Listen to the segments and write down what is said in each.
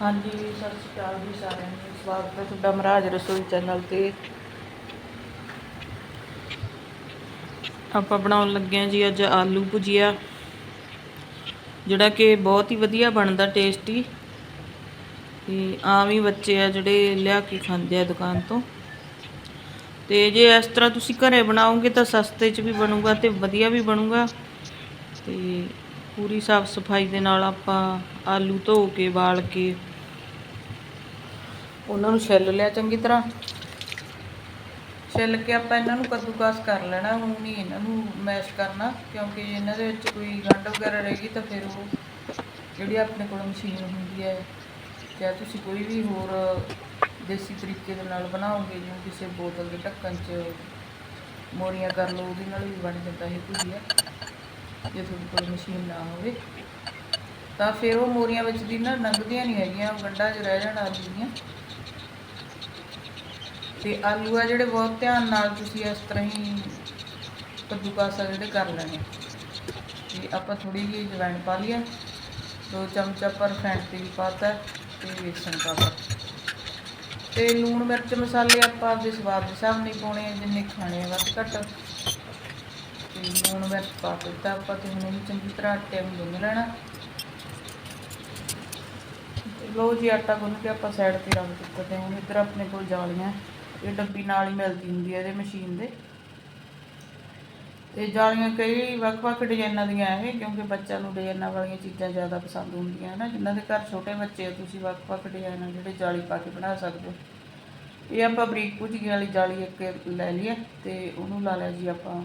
ਹਾਂਜੀ, ਸਤਿ ਸ਼੍ਰੀ ਅਕਾਲ ਜੀ ਸਾਰਿਆਂ ਨੂੰ। ਸਵਾਗਤ ਹੈ ਤੁਹਾਡਾ ਮਹਾਰਾਜ ਰਸੋਈ ਚੈਨਲ ਤੇ। ਆਪਾਂ ਬਣਾਉਣ ਲੱਗੇ ਹਾਂ ਜੀ ਅੱਜ ਆਲੂ ਭੁਜੀਆ, ਜਿਹੜਾ ਕਿ ਬਹੁਤ ਹੀ ਵਧੀਆ ਬਣਦਾ ਟੇਸਟੀ। ਤੇ ਆਮ ਹੀ ਬੱਚੇ ਆ ਜਿਹੜੇ ਲਿਆ ਕੇ ਖਾਂਦੇ ਆ ਦੁਕਾਨ ਤੋਂ। ਤੇ ਜੇ ਇਸ ਤਰ੍ਹਾਂ ਤੁਸੀਂ ਘਰੇ ਬਣਾਓਗੇ ਤਾਂ ਸਸਤੇ 'ਚ ਵੀ ਬਣੂਗਾ ਤੇ ਵਧੀਆ ਵੀ ਬਣੂਗਾ। ਤੇ ਪੂਰੀ ਸਾਫ਼ ਸਫ਼ਾਈ ਦੇ ਨਾਲ ਆਪਾਂ ਆਲੂ ਧੋ ਕੇ, ਬਾਲ ਕੇ ਉਹਨਾਂ ਨੂੰ ਛਿੱਲ ਲਿਆ ਚੰਗੀ ਤਰ੍ਹਾਂ। ਛਿੱਲ ਕੇ ਆਪਾਂ ਇਹਨਾਂ ਨੂੰ ਕੱਦੂਕਸ ਕਰ ਲੈਣਾ, ਹੁਣ ਨਹੀਂ ਇਹਨਾਂ ਨੂੰ ਮੈਸ਼ ਕਰਨਾ, ਕਿਉਂਕਿ ਇਹਨਾਂ ਦੇ ਵਿੱਚ ਕੋਈ ਗੰਢ ਵਗੈਰਾ ਰਹੇਗੀ ਤਾਂ ਫਿਰ ਉਹ ਜਿਹੜੀ ਆਪਣੇ ਕੋਲ ਮਸ਼ੀਨ ਹੁੰਦੀ ਹੈ, ਜਾਂ ਤੁਸੀਂ ਕੋਈ ਵੀ ਹੋਰ ਦੇਸੀ ਤਰੀਕੇ ਦੇ ਨਾਲ ਬਣਾਓਗੇ, ਜਿਵੇਂ ਕਿਸੇ ਬੋਤਲ ਦੇ ਢੱਕਣ 'ਚ ਮੋਰੀਆਂ ਕਰ ਲਓ, ਉਹਦੇ ਨਾਲ ਵੀ ਬਣ ਜਾਂਦਾ ਇਹ ਭੁਜੀਆ। ਜੇ ਤੁਹਾਡੇ ਕੋਲ ਮਸ਼ੀਨ ਨਾ ਹੋਵੇ। ਤਾਂ ਫਿਰ ਉਹ ਮੋਰੀਆਂ ਵਿੱਚ ਦੀ ਨਾ ਲੰਘਦੀਆਂ ਨਹੀਂ ਹੈਗੀਆਂ, ਉਹ ਗੰਢਾਂ 'ਚ ਰਹਿ ਜਾਣ ਆਲੂ ਦੀਆਂ। ਤੇ ਆਲੂ ਆ ਜਿਹੜੇ ਬਹੁਤ ਧਿਆਨ ਨਾਲ ਤੁਸੀਂ ਇਸ ਤਰ੍ਹਾਂ ਹੀ ਕੱਦੂਕਸ ਜਿਹੜੇ ਕਰ ਲੈਣੇ। ਤੇ ਆਪਾਂ ਥੋੜੀ ਜਿਹੀ ਜਵੈਣ ਪਾ ਲਿਆ ਦੋ ਚਮਚਾ ਪਰ ਫੈਂਟ ਤੇਲ ਪਾਤਾ ਤੇ ਵੇਸਣ ਪਾਤਾ ਤੇ ਲੂਣ ਮਿਰਚ ਮਸਾਲੇ ਆਪਾਂ ਆਪਦੇ ਸਵਾਦ ਦੇ ਹਿਸਾਬ ਨਹੀਂ ਪਾਉਣੇ ਆ, ਜਿੰਨੇ ਖਾਣੇ ਆ ਵੱਧ ਘੱਟ। ਤੇ ਲੂਣ ਮਿਰਚ ਪਾ ਦਿੱਤਾ, ਆਪਾਂ ਤੇ ਹੁਣ ਇਹਨੂੰ ਚੰਗੀ ਤਰ੍ਹਾਂ ਆਟੇ ਨੂੰ ਗੁੰਨ ਲੈਣਾ। ਤੇ ਜੀ, ਆਟਾ ਗੁੰਨ ਕੇ ਆਪਾਂ ਸਾਈਡ ਤੇ ਰੱਖ ਦਿੱਤਾ ਤੇ ਹੁਣ ਇੱਧਰ ਆਪਣੇ ਕੋਲ ਜਾਲੀਆਂ, ਇਹ ਡੱਬੀ ਨਾਲ ਹੀ ਮਿਲਦੀ ਹੁੰਦੀ ਹੈ ਇਹਦੇ ਮਸ਼ੀਨ ਦੇ। ਤੇ ਜਾਲੀਆਂ ਕਈ ਵੱਖ-ਵੱਖ ਡਿਜ਼ਾਈਨਾਂ ਦੀਆਂ ਇਹ, ਕਿਉਂਕਿ ਬੱਚਿਆਂ ਨੂੰ ਡਿਜ਼ਾਈਨਾਂ ਵਾਲੀਆਂ ਚੀਜ਼ਾਂ ਜ਼ਿਆਦਾ ਪਸੰਦ ਹੁੰਦੀਆਂ ਹਨ, ਜਿਨ੍ਹਾਂ ਦੇ ਘਰ ਛੋਟੇ ਬੱਚੇ ਆ, ਤੁਸੀਂ ਵੱਖ-ਵੱਖ ਡਿਜ਼ਾਈਨਾਂ ਜਿਹੜੇ ਜਾਲੀ ਪਾ ਕੇ ਬਣਾ ਸਕਦੇ ਹੋ। ਇਹ ਆਪਾਂ ਬਰੀਕ ਭੁਜੀਏ ਵਾਲੀ ਜਾਲੀ ਇੱਕ ਲੈ ਲਈਏ ਤੇ ਉਹਨੂੰ ਲਾ ਲਿਆ ਜੀ ਆਪਾਂ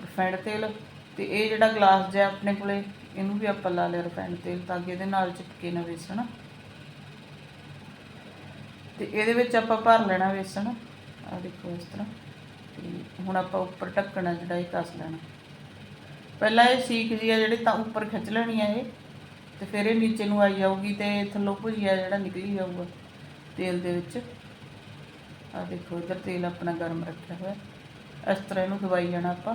ਰਿਫਾਈਂਡ ਤੇਲ ਤੇ ਇਹ ਜਿਹੜਾ ਗਲਾਸ ਜਿਹਾ ਆਪਣੇ ਕੋਲੇ, ਇਹਨੂੰ ਵੀ ਆਪਾਂ ਲਾ ਲਿਆ ਰਿਫਾਈਂਡ ਤੇਲ ਤਾਂ ਕਿ ਇਹਦੇ ਨਾਲ ਚਿਪਕੇ ਨਾ ਵੇਸਣ। ਤੇ ਇਹਦੇ ਵਿੱਚ ਆਪਾਂ ਭਰ ਲੈਣਾ ਵੇਸਣ। ਆ ਦੇਖੋ ਇਸ ਤਰ੍ਹਾਂ। ਤੇ ਹੁਣ ਆਪਾਂ ਉੱਪਰ ਢੱਕਣਾ ਜਿਹੜਾ ਇਹ ਕੱਸ ਲੈਣਾ। ਪਹਿਲਾਂ ਇਹ ਸੀਖ ਜੀ ਆ ਜਿਹੜੀ ਤਾਂ ਉੱਪਰ ਖਿੱਚ ਲੈਣੀ ਆ ਇਹ। ਤੇ ਫਿਰ ਇਹ ਨੀਚੇ ਨੂੰ ਆਈ ਜਾਊਗੀ ਤੇ ਥੱਲੋਂ ਭੁਜੀਆ ਜਿਹੜਾ ਨਿਕਲੀ ਜਾਊਗਾ ਤੇਲ ਦੇ ਵਿੱਚ। ਆ ਦੇਖੋ ਇੱਧਰ ਤੇਲ ਆਪਣਾ ਗਰਮ ਰੱਖਿਆ ਹੋਇਆ। ਇਸ ਤਰ੍ਹਾਂ ਇਹਨੂੰ ਦਵਾਈ ਜਾਣਾ ਆਪਾਂ।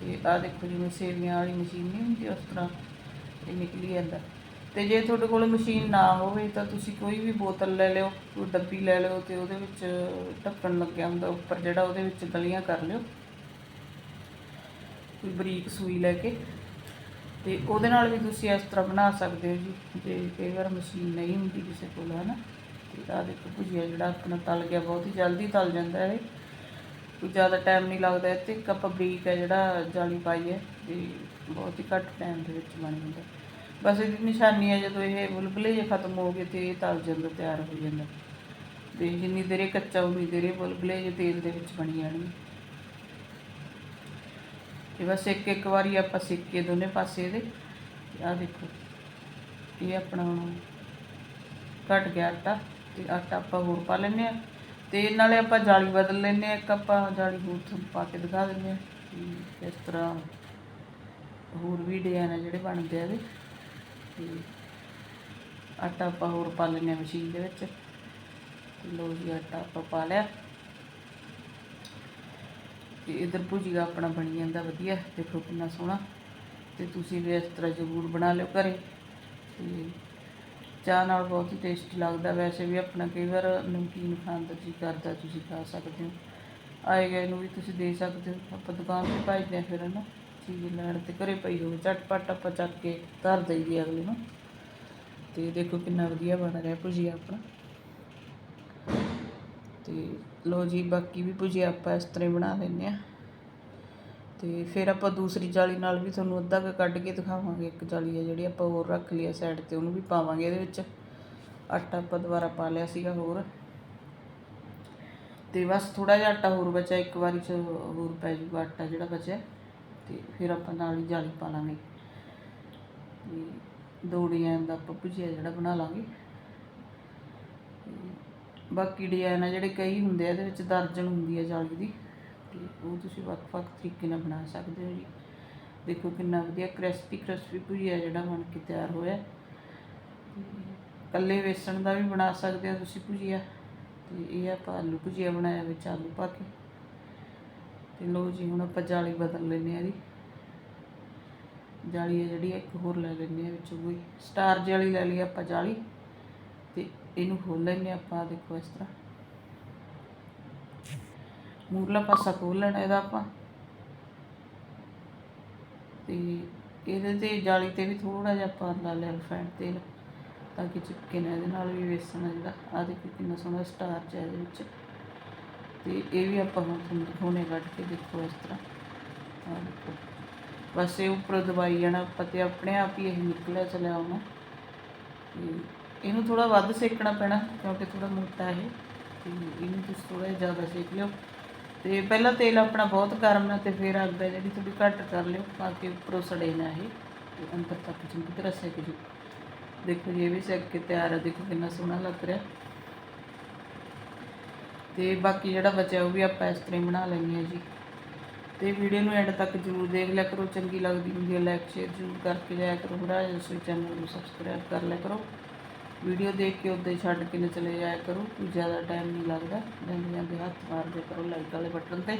ਤੇ ਆ ਦੇਖੋ ਜਿਵੇਂ ਸੇਵੀਆਂ ਵਾਲੀ ਮਸ਼ੀਨ ਨਹੀਂ ਹੁੰਦੀ, ਉਸ ਤਰ੍ਹਾਂ ਇਹ ਨਿਕਲੀ ਜਾਂਦਾ। ਤੇ ਜੇ ਤੁਹਾਡੇ ਕੋਲ ਮਸ਼ੀਨ ਨਾ ਹੋਵੇ, ਤਾਂ ਤੁਸੀਂ ਕੋਈ ਵੀ ਬੋਤਲ ਲੈ ਲਿਓ, ਕੋਈ ਡੱਬੀ ਲੈ ਲਿਓ ਤੇ ਉਹਦੇ ਵਿੱਚ ਢੱਕਣ ਲੱਗਿਆ ਹੁੰਦਾ ਉੱਪਰ, ਜਿਹੜਾ ਉਹਦੇ ਵਿੱਚ ਗਲੀਆਂ ਕਰ ਲਿਓ। ਕੋਈ ਬਰੀਕ ਸੂਈ ਲੈ ਕੇ। ਤੇ ਉਹਦੇ ਨਾਲ ਵੀ ਤੁਸੀਂ ਇਸ ਤਰ੍ਹਾਂ ਬਣਾ ਸਕਦੇ ਹੋ ਜੀ, ਜੇ ਕਈ ਵਾਰ ਮਸ਼ੀਨ ਨਹੀਂ ਹੁੰਦੀ ਕਿਸੇ ਕੋਲ ਹੈ ਨਾ ਤੇ ਆ ਦੇਖੋ ਭੁਜੀਆ ਜਿਹੜਾ ਆਪਣਾ ਤਲ ਗਿਆ, ਬਹੁਤ ਹੀ ਜਲਦੀ ਤਲ ਜਾਂਦਾ ਹੈ ਜ਼ਿਆਦਾ ਟਾਈਮ ਨਹੀਂ ਲੱਗਦਾ, ਇਹ ਤੇ ਇੱਕ ਆਪਾਂ ਬਰੀਕ ਹੈ ਜਿਹੜਾ ਜਾਲੀ ਪਾਈ ਹੈ ਤੇ ਬਹੁਤ ਹੀ ਘੱਟ ਟਾਈਮ ਦੇ ਵਿੱਚ ਬਣ ਜਾਂਦਾ। ਬਸ ਇਹਦੀ ਨਿਸ਼ਾਨੀ ਹੈ ਜਦੋਂ ਇਹ ਬੁਲਬੁਲੇ ਜੇ ਖਤਮ ਹੋ ਗਏ ਤੇ ਇਹ ਤਲ ਜਾਂਦਾ, ਤਿਆਰ ਹੋ ਜਾਂਦਾ। ਤੇ ਜਿੰਨੀ ਦੇਰ ਇਹ ਕੱਚਾ, ਉਨੀ ਦੇਰ ਇਹ ਬੁਲਬੁਲੇ ਜੇ ਤੇਲ ਦੇ ਵਿੱਚ ਬਣੀ ਜਾਣਗੇ ਤੇ ਬਸ ਇੱਕ ਇੱਕ ਵਾਰੀ ਆਪਾਂ ਸਿੱਕ ਕੇ ਦੋਨੇ ਪਾਸੇ ਇਹਦੇ। ਆਹ ਦੇਖੋ, ਇਹ ਆਪਣਾ ਹੁਣ ਘਟ ਗਿਆ ਆਟਾ, ਤੇ ਆਟਾ ਆਪਾਂ ਹੋਰ ਪਾ ਲੈਂਦੇ ਆ ਤੇ ਨਾਲੇ ਆਪਾਂ ਜਾਲੀ ਬਦਲ ਲੈਂਦੇ ਆ ਇੱਕ ਆਪਾਂ ਜਾਲੀ ਹੋਰ ਤੁਹਾਨੂੰ ਪਾ ਕੇ ਦਿਖਾ ਦਿੰਦੇ ਆ ਕਿ ਇਸ ਤਰ੍ਹਾਂ ਹੋਰ ਵੀ ਡਿਜ਼ਾਈਨ ਆ ਜਿਹੜੇ ਬਣਦੇ ਆ ਇਹਦੇ। ਤੇ ਆਟਾ ਆਪਾਂ ਹੋਰ ਪਾ ਲੈਂਦੇ ਆ ਮਸ਼ੀਨ ਦੇ ਵਿੱਚ। ਲੋ ਜੀ ਆਟਾ ਆਪਾਂ ਪਾ ਲਿਆ। ਤੇ ਇਧਰ ਭੁਜੀਆ ਆਪਣਾ ਬਣੀ ਜਾਂਦਾ ਵਧੀਆ, ਦੇਖੋ ਕਿੰਨਾ ਸੋਹਣਾ। ਤੇ ਤੁਸੀਂ ਵੀ ਇਸ ਤਰ੍ਹਾਂ ਜ਼ਰੂਰ ਬਣਾ ਲਿਓ ਘਰੇ। ਤੇ ਚਾਹ ਨਾਲ ਬਹੁਤ ਹੀ ਟੇਸਟੀ ਲੱਗਦਾ। ਵੈਸੇ ਵੀ ਆਪਣਾ ਕਈ ਵਾਰ ਨਮਕੀਨ ਖਾਣ ਦਾ ਜੀ ਕਰਦਾ, ਤੁਸੀਂ ਖਾ ਸਕਦੇ ਹੋ। ਆਏ ਗਏ ਨੂੰ ਵੀ ਤੁਸੀਂ ਦੇ ਸਕਦੇ ਹੋ। ਆਪਾਂ ਦੁਕਾਨ ਤੇ ਭਜਦੇ ਆ ਫਿਰ ਨਾ ਚੀਜ਼ ਲੈਣ ਤੇ ਘਰੇ ਪਈ ਹੋਵੇ। ਝਟਪਟ ਆਪਾਂ ਚੱਕ ਕੇ ਧਰ ਦਈਦੀ ਅਗਲੇ ਨੂੰ। ਤੇ ਦੇਖੋ ਕਿੰਨਾ ਵਧੀਆ ਬਣ ਰਿਹਾ ਭੁਜੀਆ ਆਪਣਾ। ਤੇ ਲੋ ਜੀ, ਬਾਕੀ ਵੀ ਭੁਜੀਆ ਆਪਾਂ ਇਸ ਤਰ੍ਹਾਂ ਹੀ ਬਣਾ ਲੈਂਦੇ ਆ ਤੇ ਫਿਰ ਆਪਾਂ ਦੂਸਰੀ ਜਾਲੀ ਨਾਲ ਵੀ ਤੁਹਾਨੂੰ ਅੱਧਾ ਕੁ ਕੱਢ ਕੇ ਦਿਖਾਵਾਂਗੇ। ਇੱਕ ਜਾਲੀ ਹੈ ਜਿਹੜੀ ਆਪਾਂ ਹੋਰ ਰੱਖ ਲਈ ਆ ਸਾਈਡ ਤੇ, ਉਹਨੂੰ ਵੀ ਪਾਵਾਂਗੇ ਇਹਦੇ ਵਿੱਚ। ਆਟਾ ਆਪਾਂ ਦੁਬਾਰਾ ਪਾ ਲਿਆ ਸੀਗਾ ਹੋਰ। ਤੇ ਬਸ ਥੋੜਾ ਜਿਹਾ ਆਟਾ ਹੋਰ ਬਚਿਆ, ਇੱਕ ਵਾਰੀ ਚ ਹੋਰ ਪੈ ਜੂਗਾ ਆਟਾ ਜਿਹੜਾ ਬਚਿਆ। ਤੇ ਫਿਰ ਆਪਾਂ ਨਾਲ ਹੀ ਜਾਲੀ ਪਾ ਲਾਂਗੇ। ਤੇ ਦੋ ਡਿਜ਼ਾਈਨ ਦਾ ਆਪਾਂ ਭੁਜੀਆ ਜਿਹੜਾ ਬਣਾ ਲਾਂਗੇ। ਤੇ ਬਾਕੀ ਡਿਜ਼ਾਈਨ ਆ ਜਿਹੜੇ ਕਈ ਹੁੰਦੇ ਆ, ਇਹਦੇ ਵਿੱਚ ਦਰਜਨ ਹੁੰਦੀ ਆ ਜਾਲੀ ਦੀ। ਤੇ ਉਹ ਤੁਸੀਂ ਵੱਖ-ਵੱਖ ਤਰੀਕੇ ਨਾਲ ਬਣਾ ਸਕਦੇ ਹੋ ਜੀ। ਦੇਖੋ ਕਿੰਨਾ ਵਧੀਆ ਕ੍ਰਿਸਪੀ ਕ੍ਰਿਸਪੀ ਭੁਜੀਆ ਜਿਹੜਾ ਬਣ ਕੇ ਤਿਆਰ ਹੋਇਆ। ਤੇ ਕੱਲੇ ਵੇਸਣ ਦਾ ਵੀ ਬਣਾ ਸਕਦੇ ਹੋ ਤੁਸੀਂ ਭੁਜੀਆ। ਤੇ ਇਹ ਆਪਾਂ ਆਲੂ ਭੁਜੀਆ ਬਣਾਇਆ ਵਿੱਚ ਆਲੂ ਪਾ ਕੇ। ਤੇ ਲੋ ਜੀ, ਹੁਣ ਆਪਾਂ ਜਾਲੀ ਬਦਲ ਲੈਂਦੇ ਆ ਜੀ। ਜਾਲੀ ਹੈ ਜਿਹੜੀ ਇੱਕ ਹੋਰ ਲੈ ਲੈਂਦੇ ਆ ਵਿੱਚ ਕੋਈ ਸਟਾਰ ਜਾਲੀ ਲੈ ਲਈ ਆਪਾਂ ਜਾਲੀ। ਤੇ ਇਹਨੂੰ ਖੋਲ ਲੈਂਦੇ ਆਪਾਂ, ਦੇਖੋ ਇਸ ਤਰ੍ਹਾਂ। ਮੂਰਲਾ ਪਾਸਾ ਖੋਲ ਲੈਣਾ ਇਹਦਾ ਆਪਾਂ। ਤੇ ਇਹਦੇ ਤੇ ਜਾਲੀ ਤੇ ਵੀ ਥੋੜਾ ਜਿਹਾ ਆਪਾਂ ਲਾ ਲਿਆ ਰਿਫਾਈਂਡ ਤੇਲ, ਤਾਂ ਕਿ ਚਿਪਕੇ ਨਾ ਇਹਦੇ ਨਾਲ ਵੀ ਵੇਸਣ ਆ ਜਿਹੜਾ ਆ ਦੇਖੋ ਕਿੰਨਾ ਸੋਹਣਾ ਸਟਾਰਚ ਹੈ ਇਹਦੇ ਵਿੱਚ। ਤੇ ਇਹ ਵੀ ਆਪਾਂ ਹੁਣ ਤੁਹਾਨੂੰ ਦਿਖਾਉਣੇ ਕੱਢ ਕੇ ਦੇਖੋ ਇਸ ਤਰ੍ਹਾਂ। ਆਹ ਦੇਖੋ। ਬਸ ਇਹ ਉੱਪਰ ਦਬਾਈ ਜਾਣਾ, ਆਪਾਂ ਤੇ ਆਪਣੇ ਆਪ ਹੀ ਇਹ ਨਿਕਲਿਆ ਚਲਿਆ ਆਉਣਾ ਤੇ ਇਹਨੂੰ ਥੋੜਾ ਵੱਧ ਸੇਕਣਾ ਪੈਣਾ, ਕਿਉਂਕਿ ਥੋੜਾ ਮੋਟਾ ਹੈ ਤੇ ਇਹਨੂੰ ਤੁਸੀਂ ਥੋੜਾ ਜਿਹਾ ਜ਼ਿਆਦਾ ਸੇਕ ਲਿਓ। ਤੇ ਪਹਿਲਾਂ ਤੇਲ ਆਪਣਾ ਬਹੁਤ ਗਰਮ ਹੈ ਤੇ ਫਿਰ ਅੱਗ ਹੈ ਜਿਹੜੀ ਥੋੜੀ ਘੱਟ ਕਰ ਲਿਓ ਤਾਂ ਕਿ ਉੱਪਰੋਂ ਸੜੇ ਨਾ ਇਹ, ਤੇ ਅੰਦਰ ਤੱਕ ਚੰਗੀ ਤਰ੍ਹਾਂ ਸੇਕ ਜੀ ਦੇਖੋ ਜੀ, ਇਹ ਵੀ ਸੇਕ ਕੇ ਤਿਆਰ ਹੈ ਦੇਖੋ ਕਿੰਨਾ ਸੋਹਣਾ ਲੱਗ ਰਿਹਾ। ਤੇ ਬਾਕੀ ਜਿਹੜਾ ਬਚਿਆ ਉਹ ਵੀ ਆਪਾਂ ਇਸ ਤਰ੍ਹਾਂ ਹੀ ਬਣਾ ਲੈਣੀ ਹੈ ਜੀ। ਤੇ ਵੀਡੀਓ ਨੂੰ ਐਂਡ ਤੱਕ ਜਰੂਰ ਦੇਖ ਲਿਆ ਕਰੋ, ਚੰਗੀ ਲੱਗਦੀ ਹੁੰਦੀ ਹੈ, ਲਾਈਕ, ਸ਼ੇਅਰ ਜਰੂਰ ਕਰਕੇ ਜਾਇਆ ਕਰੋ ਮੇਰਾ ਇਸ ਚੈਨਲ ਨੂੰ ਸਬਸਕ੍ਰਾਈਬ ਕਰ ਲਿਆ ਕਰੋ। ਵੀਡੀਓ ਦੇਖ ਕੇ ਉੱਤੇ ਛੱਡ ਕੇ ਨਾ ਚਲੇ ਜਾਇਆ ਕਰੋ, ਕੋਈ ਜ਼ਿਆਦਾ ਟਾਈਮ ਨਹੀਂ ਲੱਗਦਾ। ਜਾਂਦੇ ਜਾਂਦੇ ਹੱਥ ਮਾਰਦੇ ਕਰੋ ਲਾਈਕ ਵਾਲੇ ਬਟਨ ਤੇ।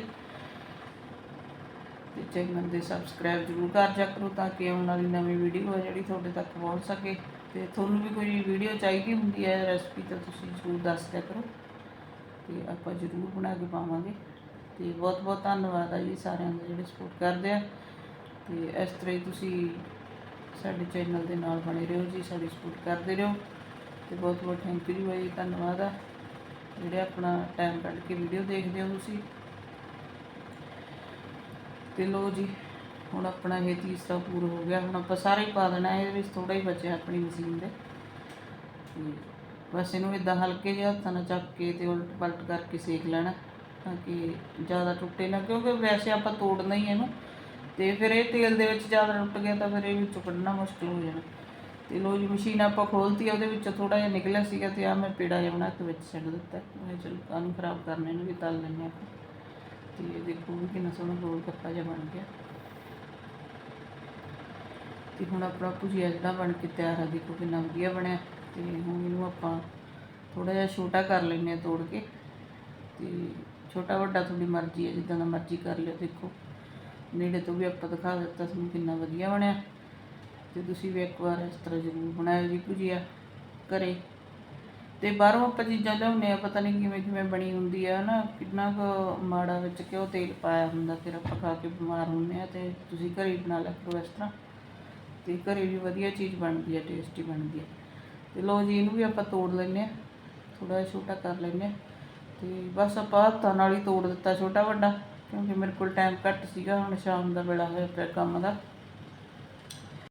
ਤੇ ਚੈਨਲ ਦੇ ਸਬਸਕ੍ਰਾਈਬ ਜਰੂਰ ਕਰ ਜਾ ਕਰੋ ਤਾਂ ਕਿ ਆਉਣ ਵਾਲੀ ਨਵੀਂ ਵੀਡੀਓ ਹੈ ਜਿਹੜੀ ਤੁਹਾਡੇ ਤੱਕ ਪਹੁੰਚ ਸਕੇ। ਤੇ ਤੁਹਾਨੂੰ ਵੀ ਕੋਈ ਵੀਡੀਓ ਚਾਹੀਦੀ ਹੁੰਦੀ ਹੈ ਰੈਸਪੀ ਤਾਂ ਤੁਸੀਂ ਜਰੂਰ ਦੱਸ ਦਿਆ ਕਰੋ। ਤੇ ਆਪਾਂ ਜ਼ਰੂਰ ਬਣਾ ਕੇ ਪਾਵਾਂਗੇ। ਤੇ ਬਹੁਤ ਬਹੁਤ ਧੰਨਵਾਦ ਆ ਜੀ ਸਾਰਿਆਂ ਦਾ ਜਿਹੜੇ ਸਪੋਰਟ ਕਰਦੇ ਆ। ਤੇ ਇਸ ਤਰ੍ਹਾਂ ਹੀ ਤੁਸੀਂ ਸਾਡੇ ਚੈਨਲ ਦੇ ਨਾਲ ਬਣੇ ਰਹੋ ਜੀ, ਸਾਡੀ ਸਪੋਰਟ ਕਰਦੇ ਰਹੋ। ਤੇ ਬਹੁਤ ਬਹੁਤ ਥੈਂਕ ਯੂ ਜੀ ਬਾਈ, ਧੰਨਵਾਦ ਆ। ਜਿਹੜੇ ਆਪਣਾ ਟਾਈਮ ਕੱਢ ਕੇ ਵੀਡੀਓ ਦੇਖਦੇ ਹੋ ਤੁਸੀਂ। ਤੇ ਲੋ ਜੀ, ਹੁਣ ਆਪਣਾ ਇਹ ਤੀਸਰਾ ਪੂਰ ਹੋ ਗਿਆ। ਹੁਣ ਆਪਾਂ ਸਾਰਾ ਹੀ ਪਾ ਦੇਣਾ, ਇਹਦੇ ਵਿੱਚ ਥੋੜਾ ਹੀ ਬਚਿਆ ਆਪਣੀ ਮਸ਼ੀਨ ਦੇ। ਤੇ ਬਸ ਇਹਨੂੰ ਇਦਾਂ ਹਲਕੇ ਜਿਹੇ ਹੱਥਾਂ ਨਾਲ ਚੱਕ ਕੇ ਤੇ ਉਲਟ ਪਲਟ ਕਰਕੇ ਸੇਕ ਲੈਣਾ, ਤਾਂ ਕਿ ਜ਼ਿਆਦਾ ਟੁੱਟੇ ਨਾ, ਕਿਉਂਕਿ ਵੈਸੇ ਆਪਾਂ ਤੋੜਨਾ ਹੀ ਇਹਨੂੰ। ਤੇ ਫਿਰ ਇਹ ਤੇਲ ਦੇ ਵਿੱਚ ਜ਼ਿਆਦਾ ਟੁੱਟ ਗਿਆ ਤਾਂ ਫਿਰ ਇਹ ਵਿੱਚੋਂ ਕੱਢਣਾ ਮੁਸ਼ਕਲ ਹੋ ਜਾਣਾ। ਤੇ ਲੋ ਜੀ, ਮਸ਼ੀਨ ਆਪਾਂ ਖੋਲਤੀ ਉਹਦੇ ਵਿੱਚੋਂ ਥੋੜਾ ਜਿਹਾ ਨਿਕਲਿਆ ਸੀਗਾ ਤੇ ਆ ਮੈਂ ਪੇੜਾ ਜਿਹਾ ਬਣਾ ਕੇ ਵਿੱਚ ਛੱਡ ਦਿੱਤਾ। ਮੈਂ ਚਲੋ ਕਾਨੂੰ ਖਰਾਬ ਕਰਨੇ ਨੂੰ ਵੀ ਤਲ ਲੈਂਦੇ ਆਪਾਂ। ਤੇ ਇਹ ਦੇਖੋ ਵੀ ਕਿੰਨਾ ਸੋਹਣਾ ਗੋਲ ਕੱਪਾ ਜਿਹਾ ਬਣ ਗਿਆ। ਤੇ ਹੁਣ ਆਪਣਾ ਭੁਜੀਆ ਜਿਹੜਾ ਬਣ ਕੇ ਤਿਆਰ ਹੈ ਦੇਖੋ ਕਿੰਨਾ ਵਧੀਆ ਬਣਿਆ। ਤੇ ਹੁਣ ਇਹਨੂੰ ਆਪਾਂ ਥੋੜਾ ਜਿਹਾ ਛੋਟਾ ਕਰ ਲੈਂਦੇ ਆ ਤੋੜ ਕੇ। ਤੇ ਛੋਟਾ ਵੱਡਾ ਤੁਹਾਡੀ ਮਰਜ਼ੀ ਹੈ ਜਿੱਦਾਂ ਦਾ ਮਰਜ਼ੀ ਕਰ ਲਿਓ, ਦੇਖੋ। ਨੇੜੇ ਤੋਂ ਵੀ ਆਪਾਂ ਦਿਖਾ ਦਿੱਤਾ ਤੁਹਾਨੂੰ ਕਿੰਨਾ ਵਧੀਆ ਬਣਿਆ। ਤੇ ਤੁਸੀਂ ਵੀ ਇੱਕ ਵਾਰ ਇਸ ਤਰ੍ਹਾਂ ਜ਼ਰੂਰ ਬਣਾਇਓ ਜੀ ਭੁਜੀਆ ਘਰੇ। ਤੇ ਬਾਹਰੋਂ ਆਪਾਂ ਚੀਜ਼ਾਂ ਲਿਆਉਂਦੇ ਆ ਪਤਾ ਨਹੀਂ ਕਿਵੇਂ ਕਿਵੇਂ ਬਣੀ ਹੁੰਦੀ ਆ ਨਾ ਕਿੰਨਾ ਕੁ ਮਾੜਾ ਵਿੱਚ ਕਿਉਂ ਤੇਲ ਪਾਇਆ ਹੁੰਦਾ, ਫਿਰ ਆਪਾਂ ਖਾ ਕੇ ਬਿਮਾਰ ਹੁੰਦੇ ਆ ਤੇ ਤੁਸੀਂ ਘਰੇ ਬਣਾ ਲਿਆ ਕਰੋ ਇਸ ਤਰ੍ਹਾਂ। ਤੇ ਘਰੇ ਵੀ ਵਧੀਆ ਚੀਜ਼ ਬਣਦੀ ਹੈ ਟੇਸਟੀ ਬਣਦੀ ਹੈ ਤੇ ਲੋ ਜੀ, ਇਹਨੂੰ ਵੀ ਆਪਾਂ ਤੋੜ ਲੈਂਦੇ ਆ ਥੋੜਾ ਜਿਹਾ ਛੋਟਾ ਕਰ ਲੈਂਦੇ ਆ ਤੇ ਬਸ ਆਪਾਂ ਹੱਥਾਂ ਨਾਲ ਹੀ ਤੋੜ ਦਿੱਤਾ ਛੋਟਾ ਵੱਡਾ, ਕਿਉਂਕਿ ਮੇਰੇ ਕੋਲ ਟਾਈਮ ਘੱਟ ਸੀਗਾ, ਹੁਣ ਸ਼ਾਮ ਦਾ ਵੇਲਾ ਹੋਇਆ ਪਿਆ ਕੰਮ ਦਾ।